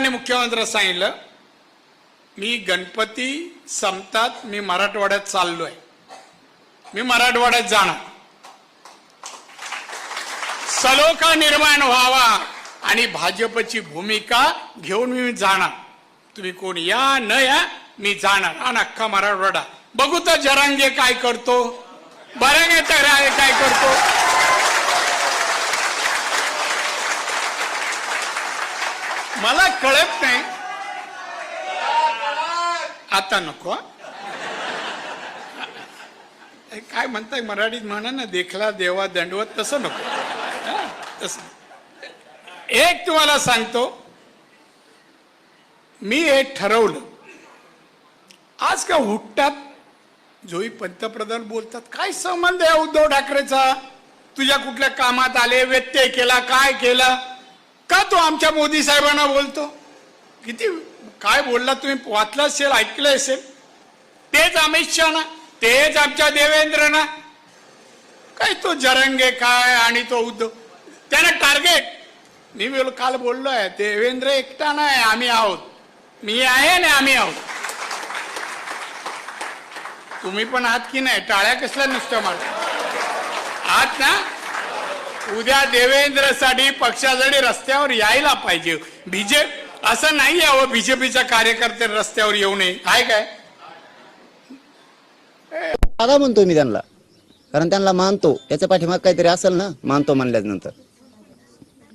आणि मुख्यमंत्र्या सांगितलं मी गणपती संपतात मी मराठवाड्यात चाललो आहे मी मराठवाड्यात जाणार. सलोखा निर्माण व्हावा आणि भाजपची भूमिका घेऊन मी जाणार. तुम्ही कोण या न या मी जाणार. आणि अख्खा मराठवाडा. बघू तर जरांगे काय करतो. बरंगे तर काय करतो. मला कळत नाही. आता नको. काय म्हणताय मराठीत म्हणा ना देखला देवा दंडवत तसं नको. तस. एक तुम्हाला सांगतो. मी एक ठरवलं. आज का हुट्टात जोही पंतप्रधान बोलतात काय संबंध आहे उद्धव ठाकरेचा? तुझ्या कुठल्या कामात आले व्यत्यय केला काय केला? आमच्या मोदी साहेबांना बोलतो. किती काय बोलला तुम्ही? वाचलं असेल ऐकलं असेल. तेच अमित शहा ना तेच आमच्या देवेंद्र ना काय तो जरंगे काय आणि तो उद्धव? त्यानं टार्गेट मी बोल काल बोललो आहे देवेंद्र एकटा नाही आम्ही आहोत. मी आहे ना आम्ही आहोत. तुम्ही पण आहात की नाही? टाळ्या कसल्या नुसत्या मार आहात ना? उद्या देवेंद्रसाठी पक्षासाठी रस्त्यावर यायला पाहिजे. बीजे असं नाही यावं बीजेपीचा कार्यकर्ते रस्त्यावर येऊ नये. काय काय? दादा म्हणतो मी त्यांना. कारण त्यांना मानतो. याच्या पाठीमाग काहीतरी असेल ना मानतो म्हणल्यानंतर.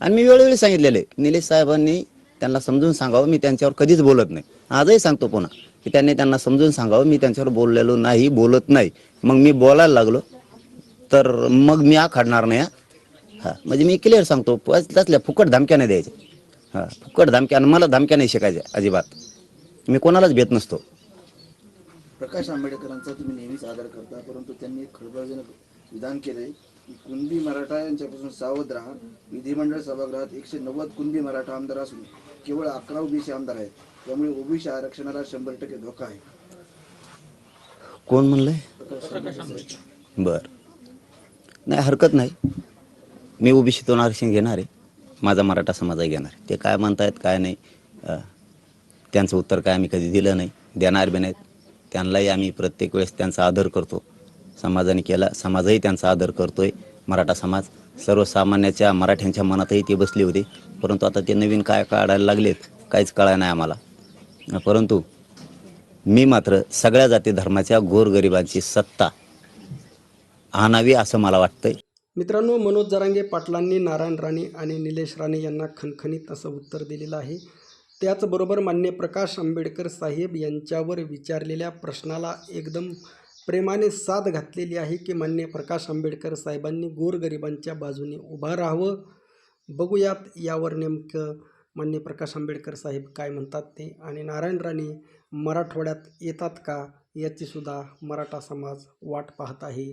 आणि मी वेळोवेळी सांगितलेले निलेश साहेबांनी त्यांना समजून सांगावं मी त्यांच्यावर कधीच बोलत नाही. आजही सांगतो पुन्हा की त्यांनी त्यांना समजून सांगावं मी त्यांच्यावर बोललेलो नाही बोलत नाही. मग मी बोलायला लागलो तर मग मी आखाडणार नाही हा. म्हणजे मी क्लिअर सांगतो त्यातल्या फुकट धमक्या नाही द्यायच्या. हा फुकट धमक्या आणि मला धमक्या नाही शिकायच्या अजिबात. मी कोणालाच भेट नसतो. प्रकाश आंबेडकरांचा तुम्ही नेहमीच आदर करता परंतु त्यांनी एक खळबळजनक विधान केलंय की कुणबी मराठा यांच्यापासून सावध राहा. विधिमंडळ सभागृहात एकशे नव्वद कुणबी मराठा आमदार असून केवळ अकरा ओबीसी आमदार आहेत. त्यामुळे ओबीसी आरक्षणाला शंभर टक्के धोका आहे. कोण म्हणलंय? बर. नाही हरकत नाही. मी ओबीसीतून आरक्षण घेणार आहे. माझा मराठा समाजही घेणार आहे. ते काय म्हणतायत काय नाही त्यांचं उत्तर काय आम्ही कधी दिलं नाही. देणार बी नाहीत. त्यांनाही आम्ही प्रत्येक वेळेस त्यांचा आदर करतो. समाजाने केला समाजही त्यांचा आदर करतोय. मराठा समाज सर्वसामान्याच्या मराठ्यांच्या मनातही ते बसले होते. परंतु आता ते नवीन काय काढायला लागलेत काहीच कळाय नाही आम्हाला. परंतु मी मात्र सगळ्या जाती धर्माच्या गोरगरिबांची सत्ता आणावी असं मला वाटतंय. मित्रांनो मनोज जरांगे पाटलांनी नारायण राणे आणि निलेश राणे यांना खणखणीत असं उत्तर दिलेलं आहे. त्याचबरोबर मान्य प्रकाश आंबेडकर साहेब यांच्यावर विचारलेल्या प्रश्नाला एकदम प्रेमाने साथ घातलेली आहे की मान्य प्रकाश आंबेडकर साहेबांनी गोरगरिबांच्या बाजूने उभा राहावं? बघूयात यावर नेमकं मान्य प्रकाश आंबेडकर साहेब काय म्हणतात ते आणि नारायण राणे मराठवाड्यात येतात का? याचीसुद्धा मराठा समाज वाट पाहत आहे.